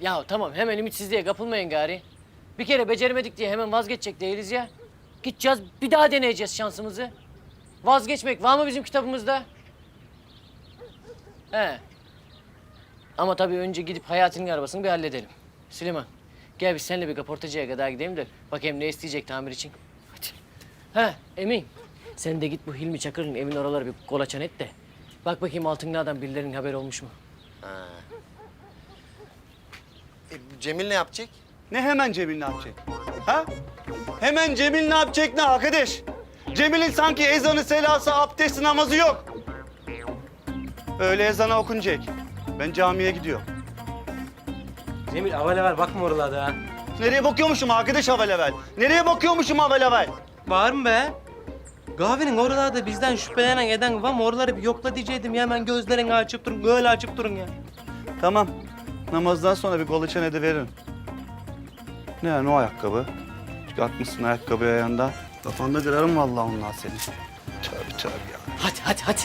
Ya tamam hemen ümitsizliğe kapılmayın gari. Bir kere beceremedik diye hemen vazgeçecek değiliz ya. Gideceğiz bir daha deneyeceğiz şansımızı. Vazgeçmek var mı bizim kitabımızda? He. Ama tabii önce gidip Hayati'nin arabasını bir halledelim. Süleyman gel biz seninle bir kaportacıya kadar gidelim de bakayım ne isteyecek tamir için. Hadi. Ha Emin sen de git bu Hilmi Çakır'ın evin oraları bir kolaçan et de. Bak bakayım altınlardan birilerinin haberi olmuş mu? E, Cemil ne yapacak? Ne hemen Cemil ne yapacak? Ha? Hemen Cemil ne yapacak ne arkadaş? Cemil'in sanki ezanı, selası, abdesti, namazı yok. Öyle ezana okunacak. Ben camiye gidiyorum. Cemil avale ver bakma oralarda ha. Nereye bakıyormuşum arkadaş evvel Nereye bakıyormuşum evvel Var mı be? Kahvenin oralarda bizden şüphelenen eden var mı? Oraları bir yokla diyecektim ya hemen gözlerini açıp durun, böyle açıp durun ya. Tamam. Namazdan sonra bir kolaçan ediveririm. Ne yani o ayakkabı? Çıkartmışsın ayakkabı ayağında. Kafanda kırarım vallahi ondan seni. Tövbe tövbe ya. Hadi hadi hadi.